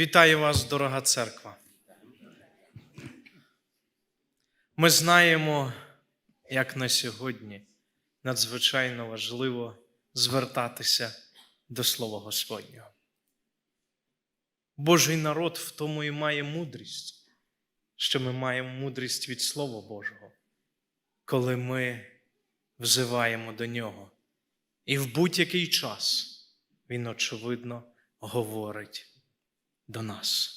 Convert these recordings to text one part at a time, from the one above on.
Вітаю вас, дорога церква. Ми знаємо, як на сьогодні надзвичайно важливо звертатися до Слова Господнього. Божий народ в тому і має мудрість, що ми маємо мудрість від Слова Божого, коли ми взиваємо до Нього. І в будь-який час Він, очевидно, говорить до нас.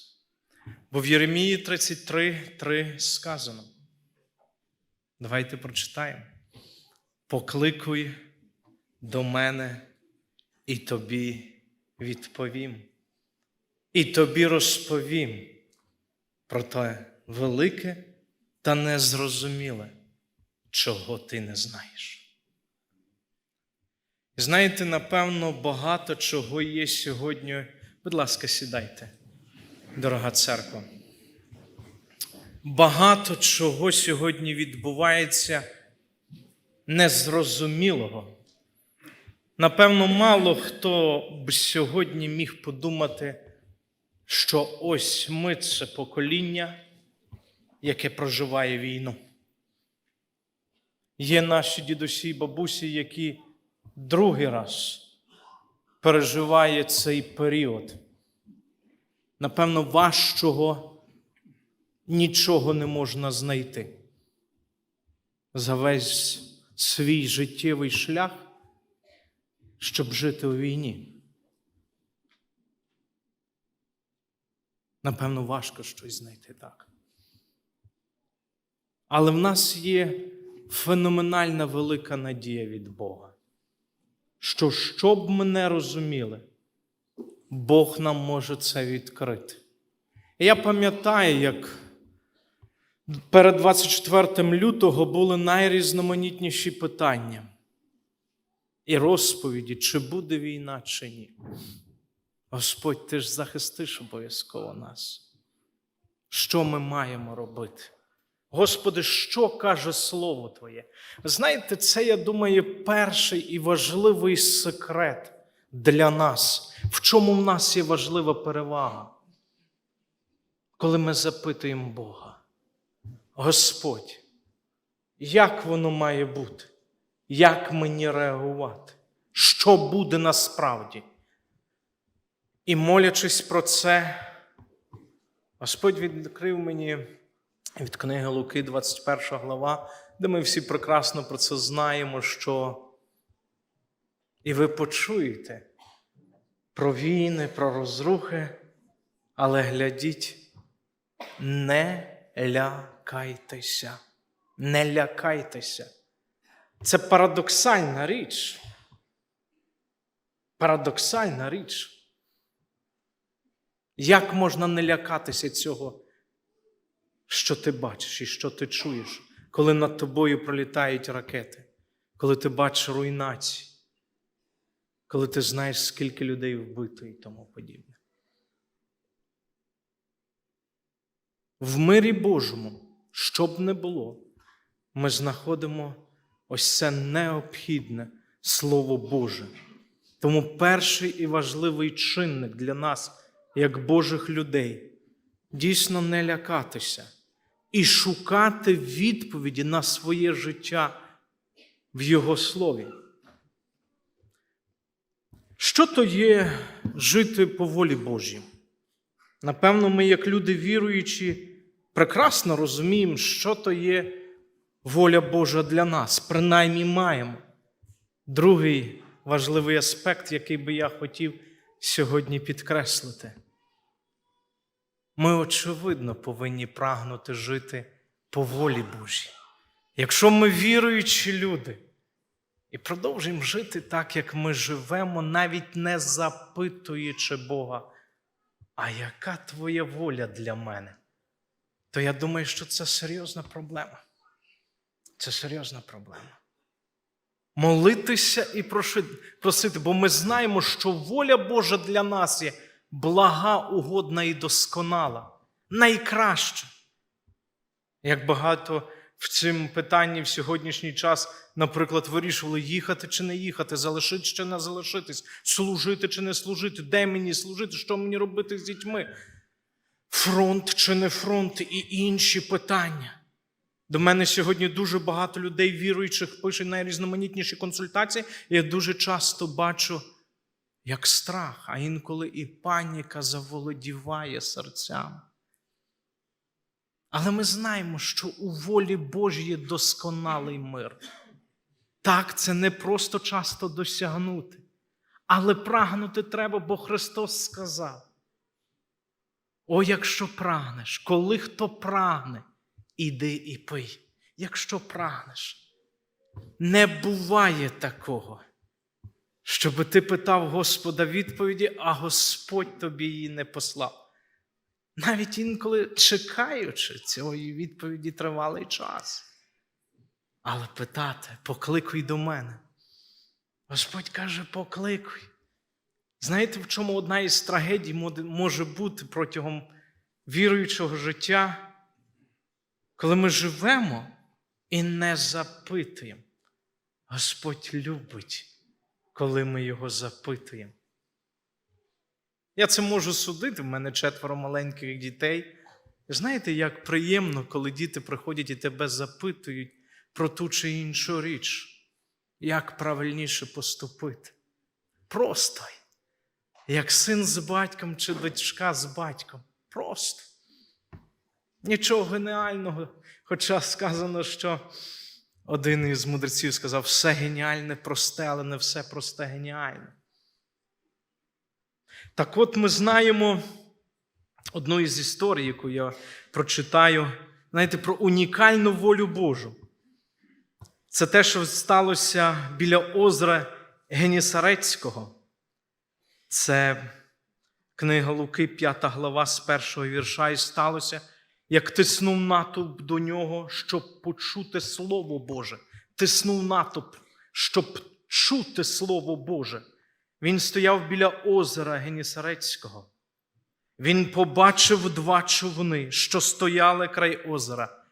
Бо в Єремії 33, 3 сказано. Давайте прочитаємо. Покликуй до мене, і тобі відповім. І тобі розповім про те велике та незрозуміле, чого ти не знаєш. Знаєте, напевно, багато чого є сьогодні. Будь ласка, сідайте, дорога церква. Багато чого сьогодні відбувається незрозумілого. Напевно, мало хто б сьогодні міг подумати, що ось ми це покоління, яке проживає війну. Є наші дідусі і бабусі, які другий раз переживає цей період. Напевно, важчого нічого не можна знайти. За весь свій життєвий шлях, щоб жити у війні. Напевно, важко щось знайти так. Але в нас є феноменальна велика надія від Бога що щоб ми не розуміли, Бог нам може це відкрити. Я пам'ятаю, як перед 24 лютого були найрізноманітніші питання і розповіді, чи буде війна, чи ні. Господь, ти ж захистиш обов'язково нас. Що ми маємо робити? Господи, що каже Слово Твоє? Знаєте, це, я думаю, перший і важливий секрет для нас, в чому в нас є важлива перевага, коли ми запитуємо Бога, Господь, як воно має бути? Як мені реагувати? Що буде насправді? І молячись про це, Господь відкрив мені від книги Луки, 21 глава, де ми всі прекрасно про це знаємо, що і ви почуєте про війни, про розрухи, але глядіть, не лякайтеся, не лякайтеся. Це парадоксальна річ. Парадоксальна річ. Як можна не лякатися цього? що ти бачиш і що ти чуєш, коли над тобою пролітають ракети, коли ти бачиш руйнації, коли ти знаєш, скільки людей вбито і тому подібне. В мирі Божому, що б не було, ми знаходимо ось це необхідне Слово Боже. Тому перший і важливий чинник для нас, як Божих людей, дійсно не лякатися і шукати відповіді на своє життя в Його слові. Що то є жити по волі Божій? Напевно, ми, як люди віруючі, прекрасно розуміємо, що то є воля Божа для нас, принаймні маємо. Другий важливий аспект, який би я хотів сьогодні підкреслити. Ми, очевидно, повинні прагнути жити по волі Божій. Якщо ми віруючі люди і продовжуємо жити так, як ми живемо, навіть не запитуючи Бога, а яка твоя воля для мене? То я думаю, що це серйозна проблема. Це серйозна проблема. Молитися і просити, бо ми знаємо, що воля Божа для нас є блага, угодна і досконала, найкраща. Як багато в цьому питанні в сьогоднішній час, наприклад, вирішували їхати чи не їхати, залишитись чи не залишитись, служити чи не служити, де мені служити, що мені робити з дітьми. фронт чи не фронт і інші питання. До мене сьогодні дуже багато людей, віруючих, пишуть найрізноманітніші консультації. І я дуже часто бачу, як страх, а інколи і паніка заволодіває серцями. Але ми знаємо, що у волі Божій досконалий мир. Так, це не просто часто досягнути, але прагнути треба, бо Христос сказав: О, якщо прагнеш, коли хто прагне, іди і пий, якщо прагнеш. Не буває такого, щоб ти питав Господа відповіді, а Господь тобі її не послав. Навіть інколи чекаючи цієї відповіді тривалий час. Але питати, покликуй до мене. Господь каже, покликуй. Знаєте, в чому одна із трагедій може бути протягом віруючого життя, коли ми живемо і не запитуємо. Господь любить, коли ми його запитуємо. Я це можу судити, в мене четверо маленьких дітей. Знаєте, як приємно, коли діти приходять і тебе запитують про ту чи іншу річ, як правильніше поступити. Просто, як син з батьком чи дочка з батьком. Просто. Нічого геніального. Хоча сказано, що один із мудреців сказав, все геніальне просте, але не все просте геніальне. Так от ми знаємо одну із історій, яку я прочитаю, знаєте, про унікальну волю Божу. Це те, що сталося біля озера Генісарецького. Це книга Луки, 5 глава з першого вірша, і сталося, як тиснув натовп до нього, щоб почути Слово Боже. Тиснув натовп, щоб чути Слово Боже. Він стояв біля озера Генісарецького. Він побачив два човни, що стояли край озера.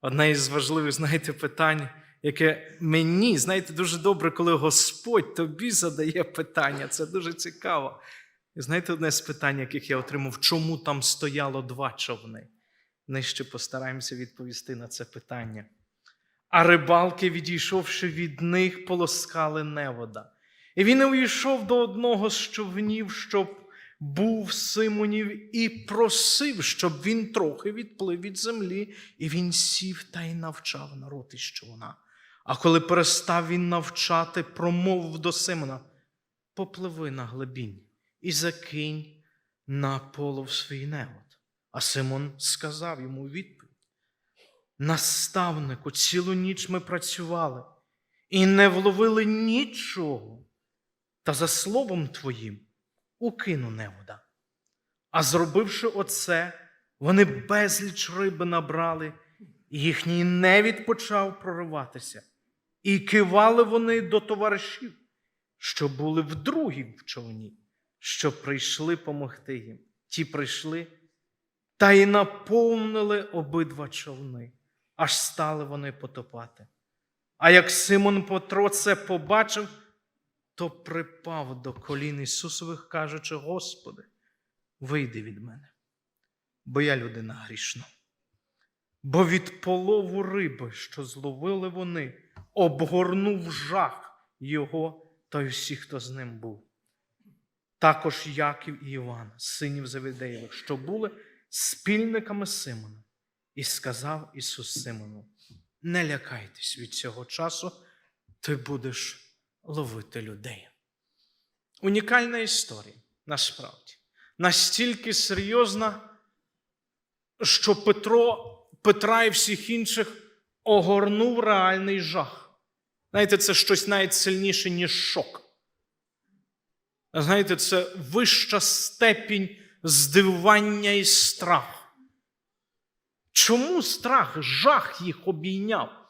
Одне із важливих, знаєте, питань, яке мені, знаєте, дуже добре, коли Господь тобі задає питання. Це дуже цікаво. І знаєте, одне з питань, яких я отримав, чому там стояло два човни? Нижче постараємося відповісти на це питання. А рибалки, відійшовши від них, полоскали невода. І він увійшов до одного з човнів, щоб був Симонів, і просив, щоб він трохи відплив від землі, і він сів та й навчав народ із човна. А коли перестав він навчати, промовив до Симона: попливи на глибінь і закинь на полов свій невод. А Симон сказав йому відповідь: Наставнику, цілу ніч ми працювали і не вловили нічого та за словом твоїм укину невода. А зробивши оце, вони безліч риби набрали, і їхній невід почав прориватися. І кивали вони до товаришів, що були в другій в човні, що прийшли помогти їм. Ті прийшли та й наповнили обидва човни, аж стали вони потопати. А як Симон Петро це побачив, то припав до колін Ісусових, кажучи: Господи, вийди від мене, бо я людина грішна. Бо від полову риби, що зловили вони, обгорнув жах його та й всіх, хто з ним був. Також Яків і Іван, синів Завідеєвих, що були спільниками Симона, і сказав Ісус Симону: Не лякайтесь від цього часу, ти будеш ловити людей. Унікальна історія насправді. Настільки серйозна, що Петро, Петра і всіх інших огорнув реальний жах. Знаєте, це щось навіть сильніше, ніж шок. Знаєте, це вища степінь здивування і страху. Чому страх, жах їх обійняв?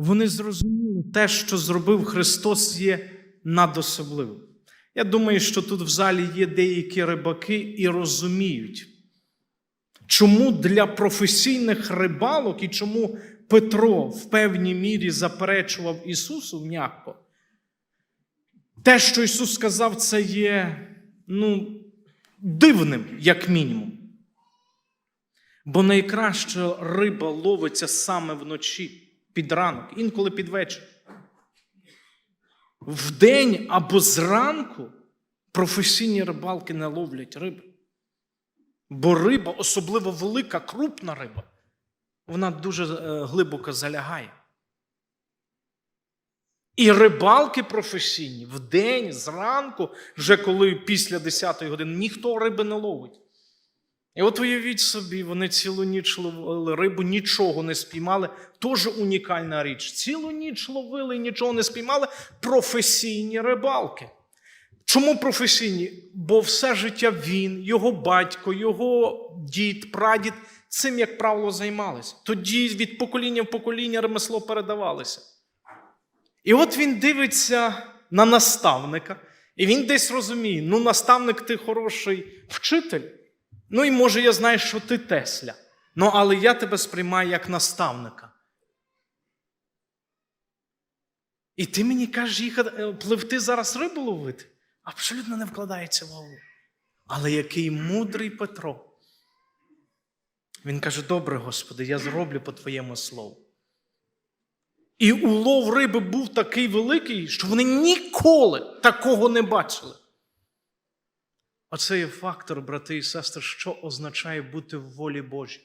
Вони зрозуміли, те, що зробив Христос, є надособливим. Я думаю, що тут в залі є деякі рибаки і розуміють, чому для професійних рибалок і чому Петро в певній мірі заперечував Ісусу м'яко. Те, що Ісус сказав, це є ну, дивним, як мінімум. Бо найкраща риба ловиться саме вночі, під ранок, інколи під вечір. Вдень або зранку професійні рибалки не ловлять риби. Бо риба, особливо велика, крупна риба, вона дуже е, глибоко залягає. І рибалки професійні вдень, зранку, вже коли після 10 години, ніхто риби не ловить. І от уявіть собі, вони цілу ніч ловили рибу, нічого не спіймали. Теж унікальна річ. Цілу ніч ловили і нічого не спіймали. Професійні рибалки. Чому професійні? Бо все життя він, його батько, його дід, прадід цим, як правило, займалися. Тоді від покоління в покоління ремесло передавалося. І от він дивиться на наставника, і він десь розуміє: ну, наставник, ти хороший вчитель. Ну і може я знаю, що ти Тесля. Ну, але я тебе сприймаю як наставника. І ти мені кажеш їхати, е, пливти зараз рибу ловити? Абсолютно не вкладається в голову. Але який мудрий Петро. Він каже: Добре, Господи, я зроблю по Твоєму слову. І улов риби був такий великий, що вони ніколи такого не бачили. Оце є фактор, брати і сестри, що означає бути в волі Божій.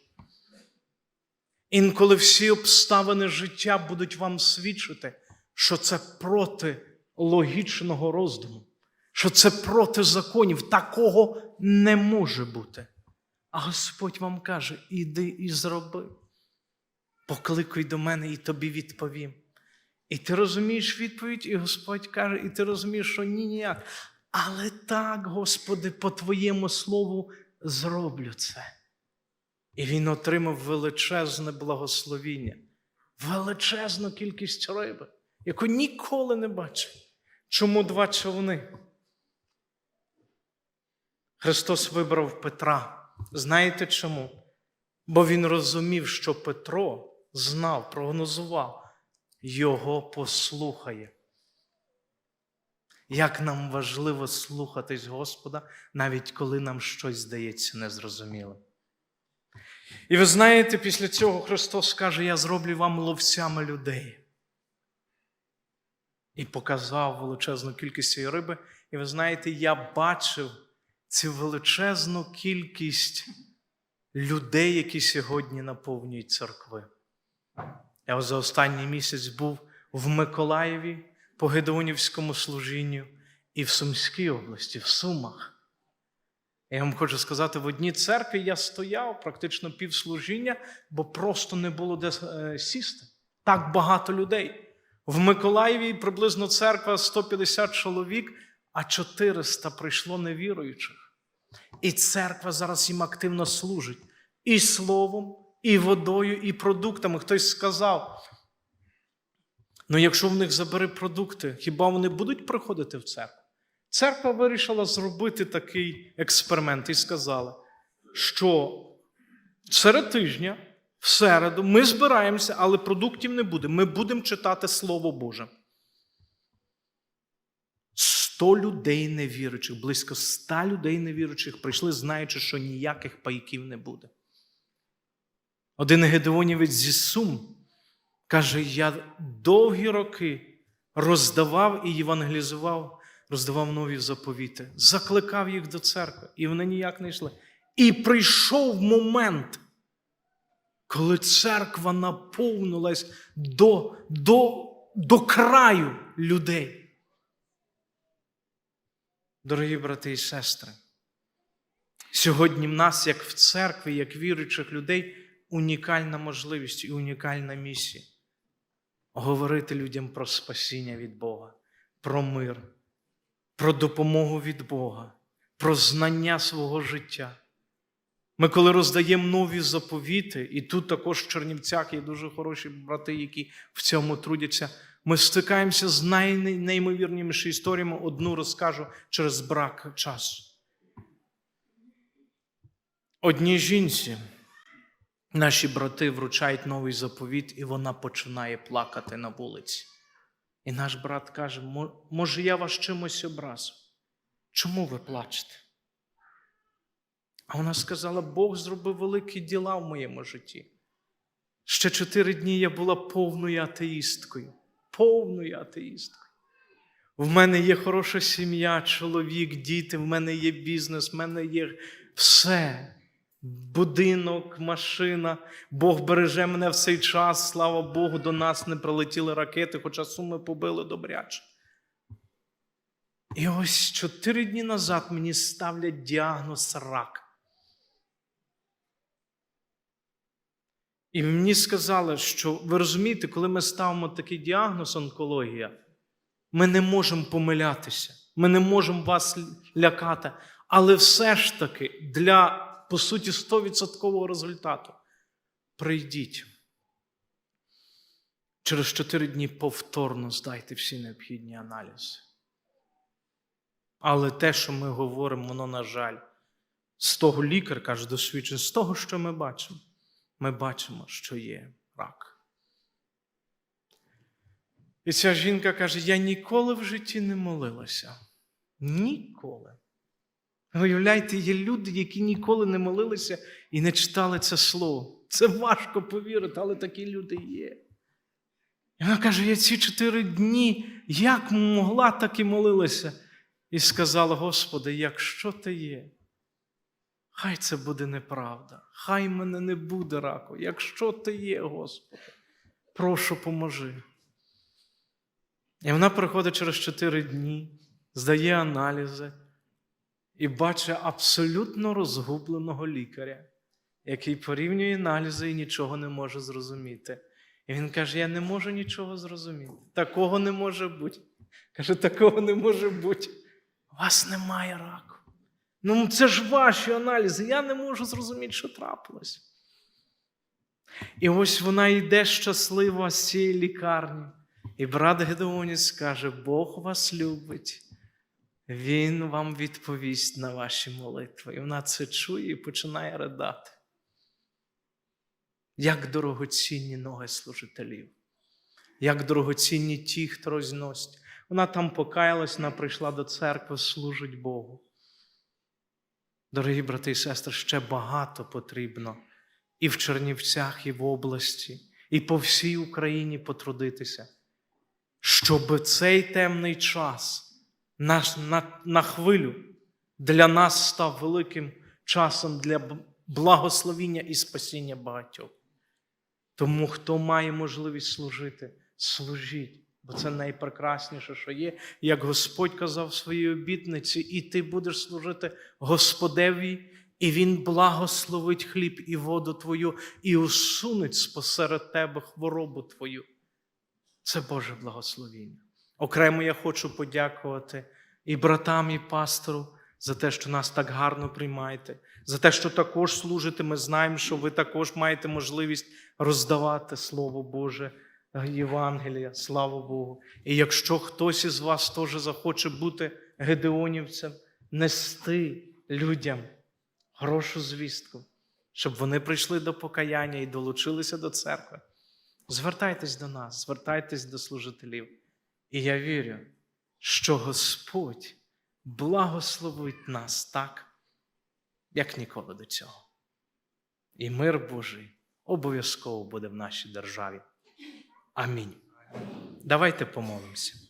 Інколи всі обставини життя будуть вам свідчити, що це проти логічного роздуму, що це проти законів. Такого не може бути. А Господь вам каже: іди і зроби. Покликай до мене і тобі відповім. І ти розумієш відповідь, і Господь каже, і ти розумієш, що ні ніяк. Але так, Господи, по Твоєму слову зроблю це. І він отримав величезне благословіння, величезну кількість риби, яку ніколи не бачив. Чому два човни? Христос вибрав Петра. Знаєте чому? Бо він розумів, що Петро знав, прогнозував, його послухає. Як нам важливо слухатись Господа, навіть коли нам щось здається незрозумілим. І ви знаєте, після цього Христос каже: Я зроблю вам ловцями людей. І показав величезну кількість цієї риби. І ви знаєте, я бачив цю величезну кількість людей, які сьогодні наповнюють церкви. Я за останній місяць був в Миколаєві по Гедеонівському служінню і в Сумській області, в Сумах. Я вам хочу сказати, в одній церкві я стояв практично півслужіння, бо просто не було де е, сісти. Так багато людей. В Миколаєві приблизно церква 150 чоловік, а 400 прийшло невіруючих. І церква зараз їм активно служить і словом, і водою, і продуктами. Хтось сказав. Ну, якщо в них забери продукти, хіба вони будуть приходити в церкву? Церква вирішила зробити такий експеримент і сказала, що серед тижня, в середу, ми збираємося, але продуктів не буде. Ми будемо читати Слово Боже. Сто людей невіруючих, близько ста людей невіруючих прийшли, знаючи, що ніяких пайків не буде. Один Гедеонівець зі Сум каже: я довгі роки роздавав і євангелізував, роздавав нові заповіти, закликав їх до церкви, і вони ніяк не йшли. І прийшов момент, коли церква наповнилась до, до, до краю людей. Дорогі брати і сестри, сьогодні в нас, як в церкві, як віруючих людей, унікальна можливість і унікальна місія говорити людям про спасіння від Бога, про мир, про допомогу від Бога, про знання свого життя. Ми, коли роздаємо нові заповіти, і тут також в Чернівцях є дуже хороші брати, які в цьому трудяться. Ми стикаємося з найнеймовірнішими історіями. Одну розкажу через брак часу. Одній жінці наші брати вручають новий заповіт, і вона починає плакати на вулиці. І наш брат каже: може, я вас чимось образив? Чому ви плачете? А вона сказала: Бог зробив великі діла в моєму житті. Ще чотири дні я була повною атеїсткою, повною атеїсткою. В мене є хороша сім'я, чоловік, діти, в мене є бізнес, в мене є все. Будинок, машина. Бог береже мене в цей час. Слава Богу, до нас не прилетіли ракети, хоча суми побили добряче. І ось чотири дні назад мені ставлять діагноз рак. І мені сказали, що ви розумієте, коли ми ставимо такий діагноз онкологія, ми не можемо помилятися, ми не можемо вас лякати. Але все ж таки для, по суті, 100% результату прийдіть. Через 4 дні повторно здайте всі необхідні аналізи. Але те, що ми говоримо, воно, на жаль, з того лікар каже досвідчений, з того, що ми бачимо, ми бачимо, що є рак. І ця жінка каже: я ніколи в житті не молилася. Ніколи. Виявляєте, є люди, які ніколи не молилися і не читали це слово. Це важко повірити, але такі люди є. І вона каже: я ці чотири дні як могла, так і молилася. І сказала: Господи, якщо ти є, хай це буде неправда, хай мене не буде раку. Якщо ти є, Господи, прошу поможи. І вона приходить через чотири дні, здає аналізи і бачить абсолютно розгубленого лікаря, який порівнює аналізи і нічого не може зрозуміти. І він каже: Я не можу нічого зрозуміти. Такого не може бути. Каже, такого не може бути. У вас немає раку. Ну, це ж ваші аналізи. Я не можу зрозуміти, що трапилось. І ось вона йде щаслива з цієї лікарні. І брат Гедеоніс каже: Бог вас любить. Він вам відповість на ваші молитви. І вона це чує і починає ридати. Як дорогоцінні ноги служителів, як дорогоцінні ті, хто розносять. Вона там покаялась, вона прийшла до церкви, служить Богу. Дорогі брати і сестри, ще багато потрібно і в Чернівцях, і в області, і по всій Україні потрудитися, щоб цей темний час на, на, на хвилю для нас став великим часом для благословіння і спасіння багатьох. Тому, хто має можливість служити, служіть, бо це найпрекрасніше, що є. Як Господь казав в своїй обітниці, і ти будеш служити Господеві, і Він благословить хліб і воду твою, і усунуть спосеред тебе хворобу твою. Це Боже благословіння. Окремо я хочу подякувати і братам, і пастору за те, що нас так гарно приймаєте, за те, що також служите. Ми знаємо, що ви також маєте можливість роздавати Слово Боже, Євангелія, слава Богу. І якщо хтось із вас теж захоче бути гедеонівцем, нести людям хорошу звістку, щоб вони прийшли до покаяння і долучилися до церкви, звертайтесь до нас, звертайтесь до служителів. І я вірю, що Господь благословить нас так, як ніколи до цього. І мир Божий обов'язково буде в нашій державі. Амінь. Давайте помолимося.